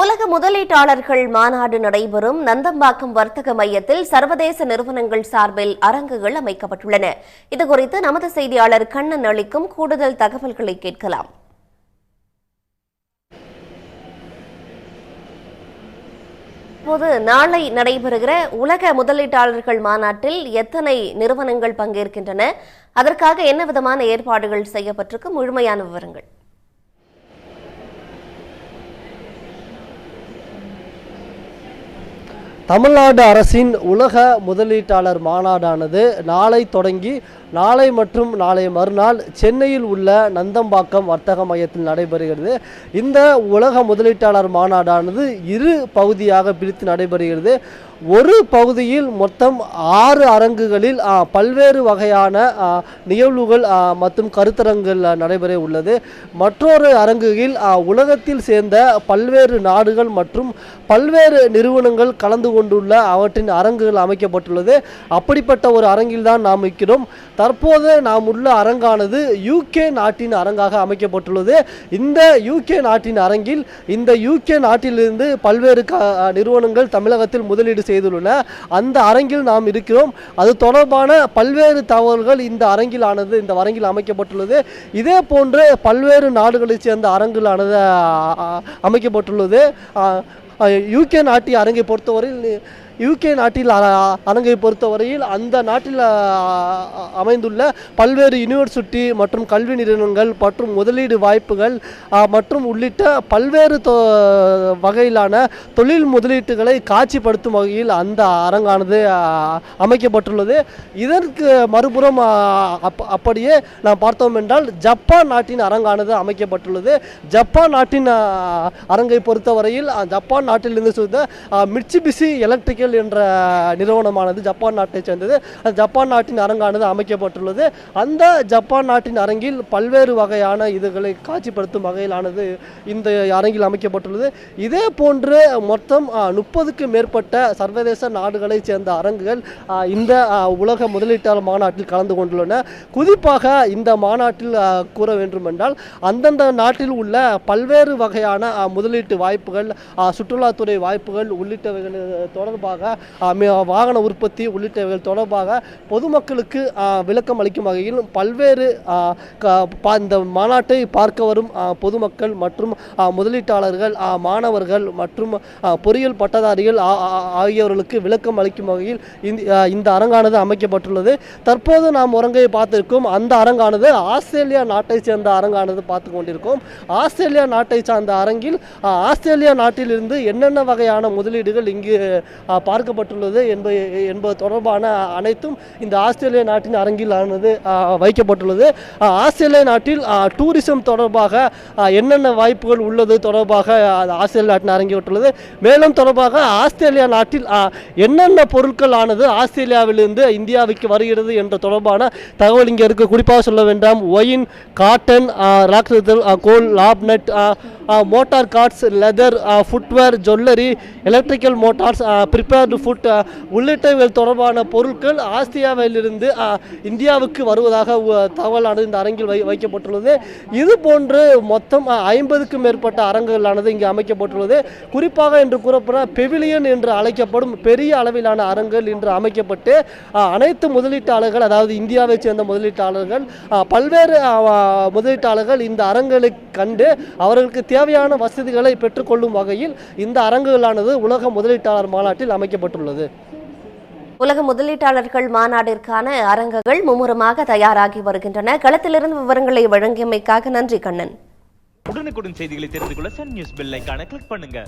உலக முதலீட்டாளர்கள் மாநாடு நடைபெறும் நந்தம்பாக்கம் வர்த்தக மையத்தில் சர்வதேச நிறுவனங்கள் சார்பில் அரங்குகள் அமைக்கப்பட்டுள்ளன. இதுகுறித்து நமது செய்தியாளர் கண்ணன் அளிக்கும் கூடுதல் தகவல்களை கேட்கலாம். இப்போது நாளை நடைபெறுகிற உலக முதலீட்டாளர்கள் மாநாட்டில் எத்தனை நிறுவனங்கள் பங்கேற்கின்றன? அதற்காக என்ன விதமான ஏற்பாடுகள் செய்யப்பட்டிருக்கு? முழுமையான விவரங்கள். தமிழ்நாடு அரசின் உலக முதலீட்டாளர் மாநாடானது நாளை தொடங்கி நாளை மற்றும் நாளை மறுநாள் சென்னையில் உள்ள நந்தம்பாக்கம் வர்த்தக மையத்தில் நடைபெறுகிறது. இந்த உலக முதலீட்டாளர் மாநாடானது இரு பகுதியாக பிரித்து நடைபெறுகிறது. ஒரு பகுதியில் மொத்தம் ஆறு அரங்குகளில் பல்வேறு வகையான நிகழ்வுகள் மற்றும் கருத்தரங்குகள் நடைபெற உள்ளது. மற்றொரு அரங்குகளில் உலகத்தில் சேர்ந்த பல்வேறு நாடுகள் மற்றும் பல்வேறு நிறுவனங்கள் கலந்து கொண்டுள்ள அவற்றின் அரங்குகள் அமைக்கப்பட்டுள்ளது. அப்படிப்பட்ட ஒரு அரங்கில் தான் நாம் இருக்கிறோம் தற்போது நாம் உள்ள அரங்கானது யூகே நாட்டின் அரங்காக அமைக்கப்பட்டுள்ளது. இந்த யூகே நாட்டின் அரங்கில் இந்த யூகே நாட்டிலிருந்து பல்வேறு க நிறுவனங்கள் தமிழகத்தில் முதலீடு செய்துள்ளன. அந்த அரங்கில் நாம் இருக்கிறோம். அது தொடர்பான பல்வேறு தகவல்கள் இந்த அரங்கிலானது இந்த அரங்கில் அமைக்கப்பட்டுள்ளது. இதே போன்று பல்வேறு நாடுகளைச் சேர்ந்த அரங்கிலானது அமைக்கப்பட்டுள்ளது. யூகே நாட்டிய அரங்கை பொறுத்தவரையில் யூகே நாட்டில் அரங்கை பொறுத்தவரையில் அந்த நாட்டில் அமைந்துள்ள பல்வேறு யூனிவர்சிட்டி மற்றும் கல்வி நிறுவனங்கள் மற்றும் முதலீடு வாய்ப்புகள் மற்றும் உள்ளிட்ட பல்வேறு தொ- வகையிலான தொழில் முதலீட்டுகளை காட்சிப்படுத்தும் வகையில் அந்த அரங்கானது அமைக்கப்பட்டுள்ளது. இதற்கு மறுபுறம் அப்படியே நாம் பார்த்தோம் என்றால் ஜப்பான் நாட்டின் அரங்கானது அமைக்கப்பட்டுள்ளது. ஜப்பான் நாட்டின் அரங்கை பொறுத்தவரையில் ஜப்பான் நாட்டிலிருந்து மிர்ச்சி மிட்சுபிசி எலக்ட்ரிக்கல் என்ற நிறுவனமானது ஜப்பான் நாட்டை சேர்ந்தது. அந்த ஜப்பான் நாட்டின் அரங்கானது அமைக்கப்பட்டுள்ளது. அந்த ஜப்பான் நாட்டின் அரங்கில் பல்வேறு வகையான இதுகளை காட்சிப்படுத்தும் வகையிலானது இந்த அரங்கில் அமைக்கப்பட்டுள்ளது. இதே போன்று மொத்தம் முப்பதுக்கு மேற்பட்ட சர்வதேச நாடுகளைச் சேர்ந்த அரங்குகள் இந்த உலக முதலீட்டாளர் மாநாட்டில் கலந்து கொண்டுள்ளன. குறிப்பாக இந்த மாநாட்டில் கூற வேண்டுமென்றால் அந்தந்த நாட்டில் உள்ள பல்வேறு வகையான முதலீட்டு வாய்ப்புகள் சுற்றுலாத்துறை வாய்ப்புகள் உள்ளிட்டவைகள் தொடர்பாக தொடர்பாக வாகன உற்பத்தி உள்ளிட்டவைகள் தொடர்பாக பொதுமக்களுக்கு விளக்கம் அளிக்கும் வகையில் பல்வேறு க- பா- இந்த மாநாட்டை பார்க்க வரும் பொதுமக்கள் மற்றும் முதலீட்டாளர்கள் மாணவர்கள் மற்றும் பொறியியல் பட்டதாரிகள் ஆ- ஆகியோர்களுக்கு விளக்கம் அளிக்கும் வகையில் இந்த அரங்கானது அமைக்கப்பட்டுள்ளது. தற்போது நாம் உரங்கையை பார்த்திருக்கோம். அந்த அரங்கானது ஆஸ்திரேலியா நாட்டை சேர்ந்த அரங்கானது பார்த்து கொண்டிருக்கோம். ஆஸ்திரேலியா நாட்டை சார்ந்த அரங்கில் ஆஸ்திரேலியா நாட்டிலிருந்து என்னென்ன வகையான முதலீடுகள் இங்கு பார்க்கப்பட்டுள்ளது என்பது என்பது தொடர்பான அனைத்தும் இந்த ஆஸ்திரேலியா நாட்டின் அரங்கில் ஆனது வைக்கப்பட்டுள்ளது. ஆஸ்திரேலிய ஆஸ்திரேலியா நாட்டில் டூரிசம் தொடர்பாக என்னென்ன வாய்ப்புகள் உள்ளது தொடர்பாக ஆஸ்திரேலிய ஆஸ்திரேலியா நாட்டின் அரங்கிவிட்டுள்ளது. மேலும் தொடர்பாக ஆஸ்திரேலியா நாட்டில் என்னென்ன பொருட்கள் ஆனது ஆஸ்திரேலியாவிலிருந்து இந்தியாவுக்கு வருகிறது என்ற தொடர்பான தகவல் இங்கே இருக்குது குறிப்பாக சொல்ல வேண்டாம் wine cotton rock salt coal லாப்னட் motor cards leather footwear jewellery electrical motors prepared food உள்ளிட்டவைகள் தொடர்பான பொருட்கள் ஆஸ்திரியாவிலிருந்து இந்தியாவுக்கு வருவதாக தகவலானது இந்த அரங்கில் வை வைக்கப்பட்டுள்ளது. இது போன்று மொத்தம் ஐம்பதுக்கும் மேற்பட்ட அரங்குகளானது இங்கே அமைக்கப்பட்டுள்ளது. குறிப்பாக என்று கூறப்பட பெவிலியன் என்று அழைக்கப்படும் பெரிய அளவிலான அரங்குகள் இன்று அமைக்கப்பட்டு அனைத்து முதலீட்டாளர்கள் அதாவது இந்தியாவைச் சேர்ந்த முதலீட்டாளர்கள் பல்வேறு முதலீட்டாளர்கள் இந்த அரங்குகளை கண்டு அவர்களுக்கு தேவையான வசதிகளை பெற்றுக்கொள்ளும் வகையில் இந்த அரங்குகளானது உலக முதலீட்டாளர் மாநாட்டில் அமைக்கப்பட்டுள்ளது. உலக முதலீட்டாளர்கள் மாநாட்டிற்கான அரங்குகள் மும்முரமாக தயாராகி வருகின்றன. களத்திலிருந்து விவரங்களை வழங்கியமைக்காக நன்றி கண்ணன். உடனுக்குடன் செய்திகளை தெரிந்து கொள்ள சன் நியூஸ் பெல் ஐகானை கிளிக் பண்ணுங்க.